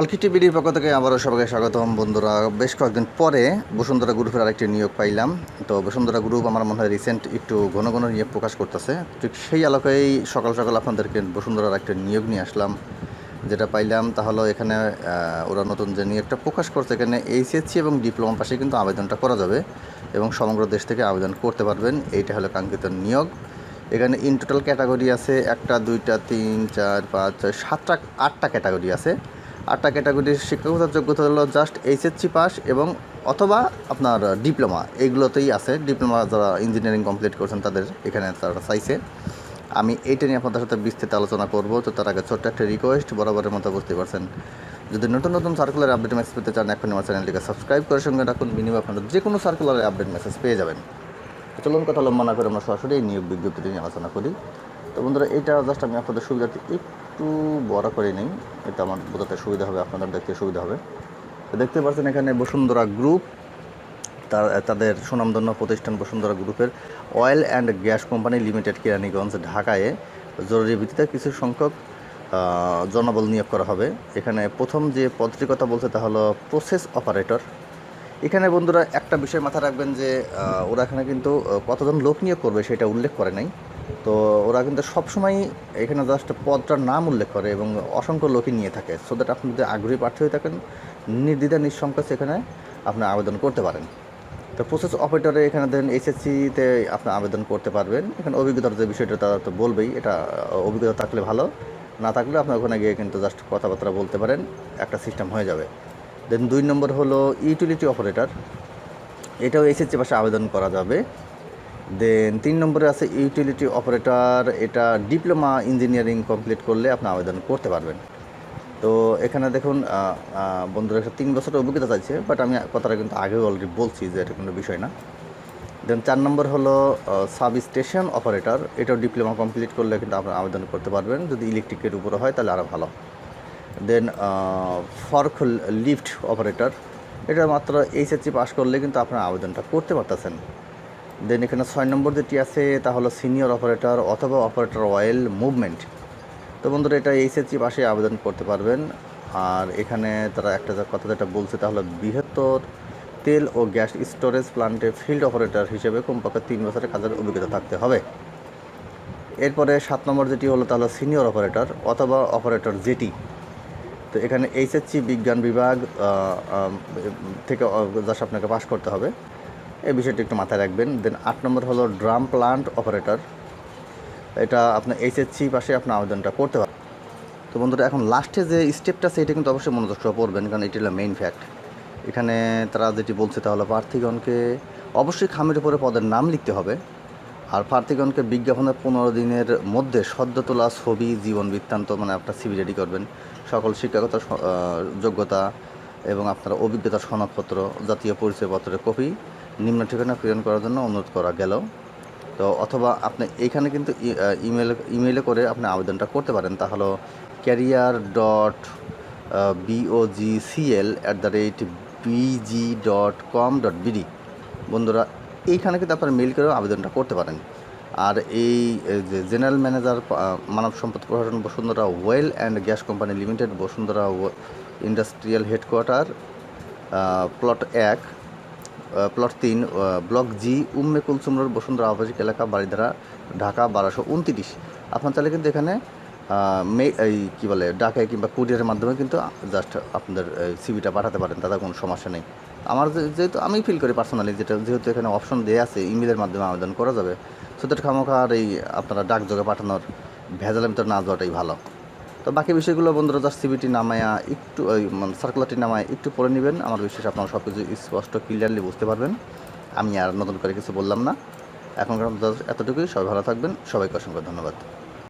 অলকি টিভির পক্ষ থেকে আবারও সবাইকে স্বাগতম, বন্ধুরা। বেশ কয়েকদিন পরে বসুন্ধরা গ্রুপের আরেকটি নিয়োগ পাইলাম। তো বসুন্ধরা গ্রুপ আমার মনে হয় রিসেন্ট একটু ঘন ঘন নিয়োগ প্রকাশ করতেছে। ঠিক সেই আলোকেই সকাল সকাল আপনাদেরকে বসুন্ধরার একটা নিয়োগ নিয়ে আসলাম, যেটা পাইলাম। তাহলে এখানে ওরা নতুন যে নিয়োগটা প্রকাশ করছে, এখানে এইচএসসি এবং ডিপ্লোমা পাশে কিন্তু আবেদনটা করা যাবে এবং সমগ্র দেশ থেকে আবেদন করতে পারবেন। এইটা হলো কাঙ্ক্ষিত নিয়োগ। এখানে ইন টোটাল ক্যাটাগরি আছে একটা, দুইটা, তিন, চার, পাঁচ, ছয়, সাতটা, আটটা ক্যাটাগরি আছে। আটটা ক্যাটাগরির শিক্ষকতার যোগ্যতা হলো জাস্ট এইচএসসি পাস এবং অথবা আপনার ডিপ্লোমা এইগুলোতেই আছে। ডিপ্লোমা যারা ইঞ্জিনিয়ারিং কমপ্লিট করছেন, তাদের এখানে তারা চাইছে। আমি এইটা নিয়ে আপনাদের সাথে বিস্তৃত আলোচনা করব। তো তার আগে ছোট্ট একটা রিকোয়েস্ট বরাবরের মতো বুঝতে পারছেন। যদি নতুন নতুন সার্কুলার আপডেট মেসেজ পেতে চান এখন আমার চ্যানেলটিকে সাবস্ক্রাইব করে সঙ্গে রাখুন। বিনিময় আপনারা যে কোনো সার্কুলারের আপডেট মেসেজ পেয়ে যাবেন। চলুন, কথা লম্বা না করে আমরা সরাসরি এই নিয়োগ বিজ্ঞপ্তিটি নিয়ে আলোচনা করি। তো বন্ধুরা এটা জাস্ট আমি আপনাদের সুবিধার্থে একটু বড় করে নিই। এটা আমার বোঝাতে সুবিধা হবে, আপনাদের দেখতে সুবিধা হবে। দেখতে পাচ্ছেন এখানে বসুন্ধরা গ্রুপ, তার, তাদের সুনামধন্য প্রতিষ্ঠান বসুন্ধরা গ্রুপের oil and gas company limited, Keraniganj, ঢাকায়। জরুরি ভিত্তিতে কিছু সংখ্যক জনবল নিয়োগ করা হবে। এখানে প্রথম যে পদটির কথা বলছে তা হলো প্রসেস অপারেটর। এখানে বন্ধুরা একটা বিষয় মাথায় রাখবেন যে ওরা এখানে কিন্তু কতজন লোক নিয়োগ করবে সেটা উল্লেখ করে নাই। তো ওরা কিন্তু সবসময় এখানে জাস্ট পদটার নাম উল্লেখ করে এবং অসংখ্য লোকই নিয়ে থাকে। সো দ্যাট আপনি যদি আগ্রহী প্রার্থী হয়ে থাকেন নির্দ্বিধা নিঃসংকোচ এখানে আপনি আবেদন করতে পারেন। তো প্রসেস অপারেটরে এখানে দেন এসএসসিতে আপনি আবেদন করতে পারবেন। এখানে অভিজ্ঞতার যে বিষয়টা তারা তো বলবেই, এটা অভিজ্ঞতা থাকলে ভালো, না থাকলে আপনি ওখানে গিয়ে কিন্তু জাস্ট কথাবার্তা বলতে পারেন, একটা সিস্টেম হয়ে যাবে। দেন দুই নম্বর হলো ইউটিলিটি অপারেটর এটাও এসএসসি পাশে আবেদন করা যাবে। দেন তিন নম্বরে আছে ইউটিলিটি অপারেটর এটা ডিপ্লোমা ইঞ্জিনিয়ারিং কমপ্লিট করলে আপনি আবেদন করতে পারবেন। তো এখানে দেখুন বন্ধুরা একটা তিন বছরের অভিজ্ঞতা চাইছে বাট আমি কথাটা কিন্তু আগেও অলরেডি বলছি যে এটা কোনো বিষয় না। দেন চার নম্বর হলো সাব স্টেশন অপারেটর এটাও ডিপ্লোমা কমপ্লিট করলে কিন্তু আপনি আবেদন করতে পারবেন। যদি ইলেকট্রিকের উপরে হয়, তাহলে আরও ভালো। দেন ফর্ক লিফট অপারেটর এটা মাত্র এইচএসসি পাস করলে কিন্তু আপনার আবেদনটা করতে পারতেছেন। দেন এখানে ছয় নম্বর যেটি আছে, তা হলো সিনিয়র অপারেটর অথবা অপারেটর অয়েল মুভমেন্ট তো বন্ধুরা, এটা এইচএসসি পাশে আবেদন করতে পারবেন। আর এখানে তারা একটা যা কথা যেটা বলছে, তা হলো বৃহত্তর তেল ও গ্যাস স্টোরেজ প্লান্টে ফিল্ড অপারেটর হিসেবে কমপক্ষে তিন বছরের কাজের অভিজ্ঞতা থাকতে হবে। এরপরে সাত নম্বর যেটি হলো, তা হলো সিনিয়র অপারেটর অথবা অপারেটর জেটি তো এখানে এইচএসসি বিজ্ঞান বিভাগ থেকে জাস্ট আপনাকে পাশ করতে হবে। এই বিষয়টি একটু মাথায় রাখবেন। দেন আট নম্বর হলো ড্রাম প্লান্ট অপারেটর। এটা আপনার এইচএসসি পাশে আপনার আবেদনটা করতে পারেন তো বন্ধুরা, এখন লাস্টে যে স্টেপটা এটা কিন্তু অবশ্যই মনোযোগ পড়বেন, কারণ এটি হলো মেইন ফ্যাক্ট এখানে তারা যেটি বলছে তাহলে প্রার্থীগণকে অবশ্যই খামের উপরে পদের নাম লিখতে হবে। আর প্রার্থীগণকে বিজ্ঞাপনের পনেরো দিনের মধ্যে সদ্য তোলা ছবি, জীবন বৃত্তান্ত মানে আপনার সিবি রেডি করবেন। সকল শিক্ষাগত যোগ্যতা এবং আপনার অভিজ্ঞতার সনদপত্র, জাতীয় পরিচয়পত্রের কপি নিম্ন ঠিকানা প্রেরণ করার জন্য অনুরোধ করা গেল। তো অথবা আপনি এইখানে কিন্তু ইমেল ইমেলে করে আপনি আবেদনটা করতে পারেন। তা হলো career dot BOGCL at the rate BG dot com dot BD বন্ধুরা, এইখানে কিন্তু আপনার মেল করেও আবেদনটা করতে পারেন। আর এই জেনারেল ম্যানেজার মানব সম্পদ প্রশাসন Bashundhara oil and gas company limited Bashundhara industrial headquarter plot এক। প্লট তিন block G Umme Kulsum road Bashundhara আবাসিক এলাকা বাড়িধারা ঢাকা, বারোশো উনতিরিশ। আপনার চাইলে কিন্তু এখানে মে, এই কী বলে ডাকে কিংবা কুরিয়ারের মাধ্যমে কিন্তু জাস্ট আপনাদের সিভিটা পাঠাতে পারেন, তাতে কোনো সমস্যা নেই। আমার যেহেতু আমি ফিল করি পার্সোনালি যেটা যেহেতু এখানে অপশন দেওয়া আছে ইমেলের মাধ্যমে আবেদন করা যাবে সেটা খামোখা আর এই আপনারা ডাকযোগে পাঠানোর ভেজালের ভিতর না যাওয়াটাই ভালো। তো বাকি বিষয়গুলো বন্ধুরা জাস্ট সিবিটি নামায়া একটু মানে সার্কুলারটি নামায় একটু পড়ে নেবেন। আমার বিশেষ আপনারা সব কিছু স্পষ্ট ক্লিয়ারলি বুঝতে পারবেন। আমি আর নতুন করে কিছু বললাম না। এখনকার এতটুকুই। সবাই ভালো থাকবেন। সবাইকে অসংখ্য ধন্যবাদ।